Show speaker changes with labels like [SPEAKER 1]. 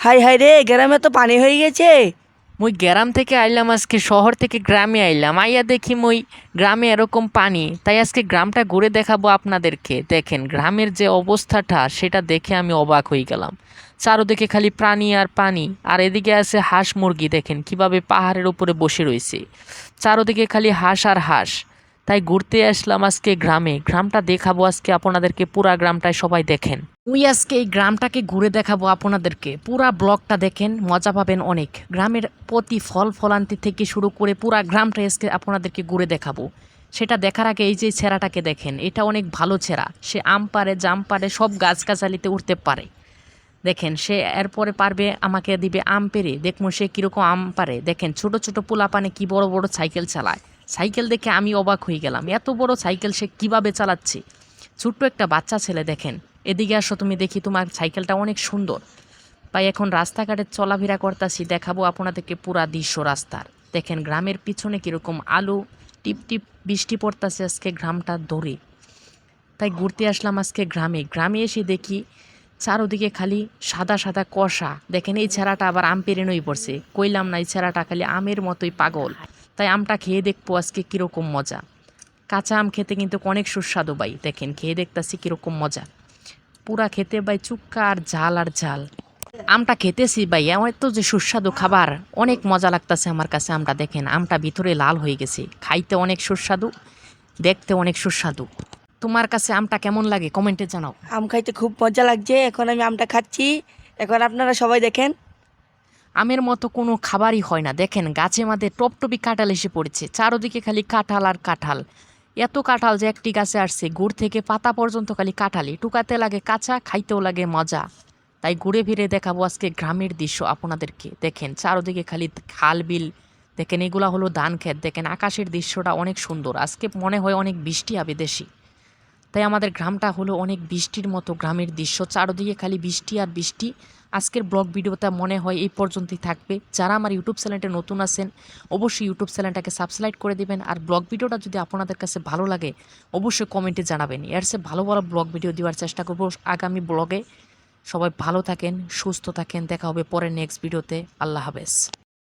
[SPEAKER 1] High high রে, গ্রামে তো পানি হয়ে গেছে।
[SPEAKER 2] মুই গ্রাম থেকে আইলাম, আজকে শহর থেকে গ্রামে আইলাম। আইয়া দেখি মুই গ্রামে এরকম পানি। তাই আজকে গ্রামটা ঘুরে দেখাবো আপনাদেরকে। দেখেন, গ্রামের যে অবস্থাটা, সেটা দেখে আমি অবাক হয়ে গেলাম। চারোদিকে খালি প্রাণী আর পানি। আর এদিকে আছে হাঁস মুরগি। দেখেন, কীভাবে পাহাড়ের উপরে বসে রয়েছে। চারোদিকে খালি হাঁস আর হাঁস। তাই ঘুরতে আসলাম আজকে গ্রামে। গ্রামটা দেখাবো আজকে আপনাদেরকে, পুরা গ্রামটায় সবাই দেখেন। ওই আজকে এই গ্রামটাকে ঘুরে দেখাবো আপনাদেরকে। পুরা ব্লগটা দেখেন, মজা পাবেন অনেক। গ্রামের প্রতি ফল ফলান্তি থেকে শুরু করে পুরা গ্রামটা আজকে আপনাদেরকে ঘুরে দেখাবো। সেটা দেখার আগে এই যে ছেঁড়াটাকে দেখেন, এটা অনেক ভালো ছেঁড়া। সে আম পারে জাম পারে সব গাছগাছালিতে উঠতে পারে। দেখেন, সে এরপরে পারবে, আমাকে দিবে আম পেরে দেখব সে কীরকম আম পারে দেখেন, ছোট ছোট পোলা পানে কি বড় বড় সাইকেল চালায়। সাইকেল দেখে আমি অবাক হয়ে গেলাম, এত বড় সাইকেল সে কীভাবে চালাচ্ছে? ছোট্ট একটা বাচ্চা ছেলে দেখেন, এদিকে আসো তুমি দেখি তোমার সাইকেলটা অনেক সুন্দর। তাই এখন রাস্তাঘাটে চলাফেরা করতেছি, দেখাবো আপনাদেরকে পুরা দৃশ্য রাস্তার। দেখেন গ্রামের পিছনে কীরকম আলো, টিপ টিপ বৃষ্টি পড়তেছে আজকে গ্রামটা দৌড়ে তাই ঘুরতে আসলাম আজকে গ্রামে। গ্রামে এসে দেখি চারোদিকে খালি সাদা সাদা কষা। দেখেন এই ছেঁড়াটা আবার আম পেরে নই পড়ছে। কইলাম না, এই ছেঁড়াটা খালি আমের মতোই পাগল। তাই আমটা খেয়ে দেখব আজকে কীরকম মজা। কাঁচা আম খেতে কিন্তু অনেক সুস্বাদু বাই দেখেন, খেয়ে দেখতেছি কীরকম মজা। পুরা খেতে বাই চুক্কা আর ঝাল আর ঝাল। আমটা খেতেছি ভাই, আমার তো যে সুস্বাদু খাবার, অনেক মজা লাগতেছে আমার কাছে আমটা। দেখেন, আমটা ভিতরে লাল হয়ে গেছে। খাইতে অনেক সুস্বাদু, দেখতে অনেক সুস্বাদু। তোমার কাছে আমটা কেমন লাগে? কমেন্টে জানাও।
[SPEAKER 1] আম খাইতে খুব মজা লাগছে। এখন আমি আমটা খাচ্ছি। এখন আপনারা সবাই দেখেন।
[SPEAKER 2] আমের মতো কোনো খাবারই হয় না। দেখেন, গাছে মাঝে টপটপি কাঁঠাল এসে পড়েছে। চারোদিকে খালি কাঁঠাল আর কাঁঠাল। এত কাঁঠাল যে একটি গাছে আসছে, গুড় থেকে পাতা পর্যন্ত খালি কাঁঠালি টুকাতে লাগে কাঁচা, খাইতেও লাগে মজা। তাই ঘুরে ফিরে দেখাবো আজকে গ্রামের দৃশ্য আপনাদেরকে। দেখেন, চারোদিকে খালি খাল বিল। দেখেন, এগুলা হলো ধান ক্ষেত। দেখেন, আকাশের দৃশ্যটা অনেক সুন্দর। আজকে মনে হয় অনেক বৃষ্টি হবে দেশি। তাই আমাদের গ্রামটা হলো অনেক বৃষ্টির মতো গ্রামের দৃশ্য। চারদিকে খালি বৃষ্টি আর বৃষ্টি। আজকের ব্লগ ভিডিওটা মনে হয় এই পর্যন্তই থাকবে। যারা আমার ইউটিউব চ্যানেলটা নতুন আছেন, অবশ্যই ইউটিউব চ্যানেলটাকে সাবস্ক্রাইব করে দিবেন। আর ব্লগ ভিডিওটা যদি আপনাদের কাছে ভালো লাগে, অবশ্যই কমেন্টে জানাবেন। এর চেয়ে ভালো ভালো ব্লগ ভিডিও দেওয়ার চেষ্টা করব আগামী ব্লগে। সবাই ভালো থাকেন, সুস্থ থাকেন। দেখা হবে পরে নেক্সট ভিডিওতে আল্লাহ হাফেজ।